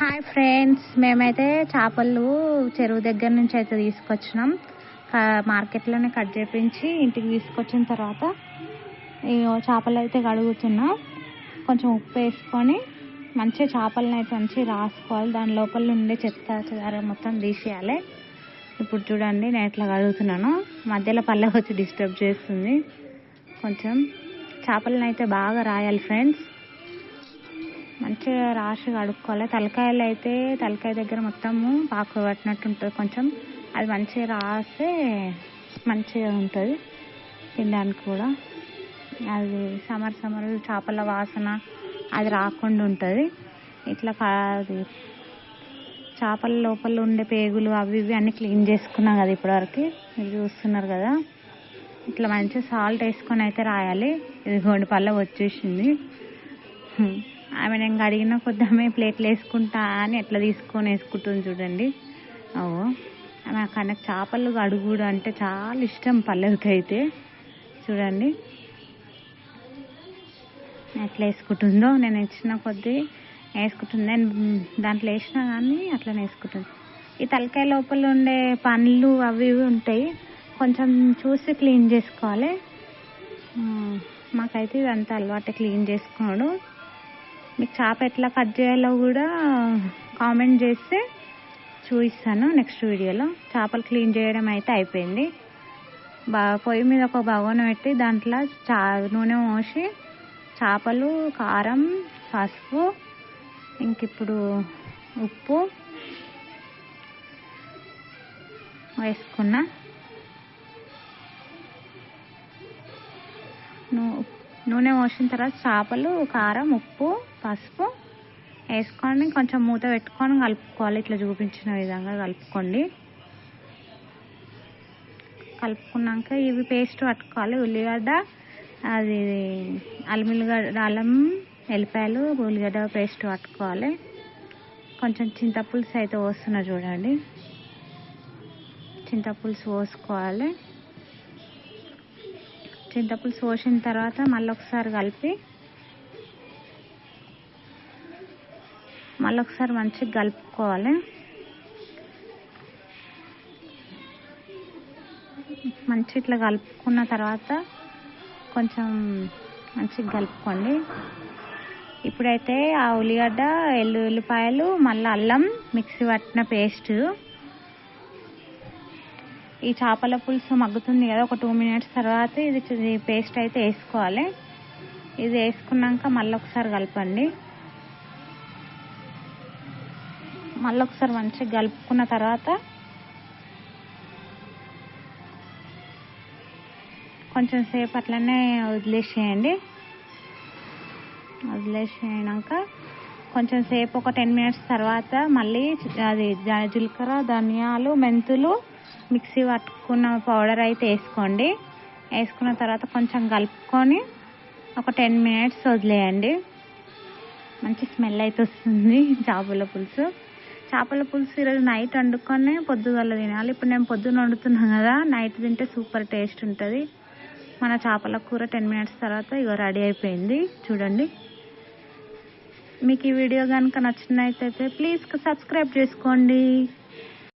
Hi friends మేమైతే చేపలు చెరువు దగ్గర నుంచి అయితే తీసుకొచ్చినాం. క- మార్కెట్లోనే కట్ చేపించి ఇంటికి తీసుకొచ్చిన తర్వాత ఈ చేపలు అయితే కడుగుతున్నాం. కొంచెం ఉప్పు వేసుకొని మంచిగా చేపలను అయితే మంచిగా రాసుకోవాలి. దాని లోపల ఉండే చెత్త చెదారం మొత్తం తీసేయాలి. ఇప్పుడు చూడండి నేను ఇట్లా కడుగుతున్నాను. మధ్యలో పల్లె వచ్చి డిస్టర్బ్ చేస్తుంది. కొంచెం చేపలను అయితే బాగా రాయాలి ఫ్రెండ్స్ మంచిగా రాసి కడుక్కోవాలి. తలకాయలు అయితే తలకాయ దగ్గర మొత్తము పాకు పట్టినట్టు ఉంటుంది కొంచెం. అది మంచిగా రాస్తే మంచిగా ఉంటుంది తినడానికి కూడా. అది సమర్ సమర్ చేపల వాసన అది రాకుండా ఉంటుంది. ఇట్లా కా- అది చేపల లోపల ఉండే పేగులు అవి ఇవి అన్నీ క్లీన్ చేసుకున్నాం కదా ఇప్పటివరకు. మీరు చూస్తున్నారు కదా. ఇట్లా మంచిగా సాల్ట్ వేసుకొని అయితే రాయాలి. ఇది గోండి పళ్ళ వచ్చేసింది. ఆమె నేను అడిగిన కొద్ది ఆమె ప్లేట్లు వేసుకుంటా అని ఎట్లా తీసుకొని వేసుకుంటుంది చూడండి. ఓ నాకు కనకు చేపలు అడుగుడు అంటే చాలా ఇష్టం పల్లెకి అయితే. చూడండి. ఎట్లా వేసుకుంటుందో నేను ఇచ్చిన కొద్దీ వేసుకుంటుంది. నేను దాంట్లో వేసినా కానీ అట్లనే వేసుకుంటుంది. ఈ తలకాయ లోపల ఉండే పండ్లు అవి ఇవి ఉంటాయి. కొంచెం చూసి క్లీన్ చేసుకోవాలి. మాకైతే ఇదంతా అలవాటు క్లీన్ చేసుకోవడం. మీకు చేప ఎట్లా కట్ చేయాలో కూడా కామెంట్ చేస్తే చూపిస్తాను నెక్స్ట్ వీడియోలో. చేపలు క్లీన్ చేయడం అయితే అయిపోయింది. బా పొయ్యి మీద ఒక బగోన పెట్టి దాంట్లో చా నూనె పోసి చేపలు కారం పసుపు ఇంక ఇప్పుడు ఉప్పు వేసుకున్నా. నూ- నూనె పోసిన తర్వాత చేపలు కారం ఉప్పు పసుపు వేసుకొని కొంచెం మూత పెట్టుకొని కలుపుకోవాలి. ఇట్లా చూపించిన విధంగా కలుపుకోండి. కలుపుకున్నాక ఇవి పేస్ట్ పట్టుకోవాలి. ఉల్లిగడ్డ అది అల్లిగడ్డ అల్లం ఎల్లిపాయలు ఉల్లిగడ్డ పేస్ట్ పట్టుకోవాలి. కొంచెం చింతపులుసు అయితే పోస్తున్నా చూడండి. చింతపులుసు పోసుకోవాలి. చింతపులుసు పోసిన తర్వాత మళ్ళీ ఒకసారి కలిపి మళ్ళీ ఒకసారి మంచిగా కలుపుకోవాలి. మంచి ఇట్లా కలుపుకున్న తర్వాత కొంచెం మంచిగా కలుపుకోండి. ఇప్పుడైతే ఆ ఉల్లిగడ్డ ఎల్లు ఉల్లిపాయలు మళ్ళీ అల్లం మిక్సీ పట్టిన పేస్ట్ ఈ చేపల పులుసు మగ్గుతుంది కదా ఒక టూ మినిట్స్ తర్వాత ఇది పేస్ట్ అయితే వేసుకోవాలి. ఇది వేసుకున్నాక మళ్ళీ ఒకసారి కలపండి. మళ్ళీ ఒకసారి మంచిగా కలుపుకున్న తర్వాత కొంచెం సేపు అట్లనే వదిలేసేయండి. వదిలేసేనాక కొంచెం సేపు ఒక టెన్ మినిట్స్ తర్వాత మళ్ళీ అది జీలకర్ర ధనియాలు మెంతులు మిక్సీ పట్టుకున్న పౌడర్ అయితే వేసుకోండి. వేసుకున్న తర్వాత కొంచెం కలుపుకొని ఒక టెన్ మినిట్స్ వదిలేయండి. మంచి స్మెల్ అయితే వస్తుంది చేపల పులుసు. చేపల పులుసు ఈరోజు నైట్ వండుకొని పొద్దుగల తినాలి. ఇప్పుడు నేను పొద్దున వండుతున్నాను కదా నైట్ తింటే సూపర్ టేస్ట్ ఉంటుంది. మన చేపల కూర టెన్ మినిట్స్ తర్వాత ఇగో రెడీ అయిపోయింది. చూడండి. మీకు ఈ వీడియో కనుక నచ్చినట్టయితే ప్లీజ్ సబ్స్క్రైబ్ చేసుకోండి.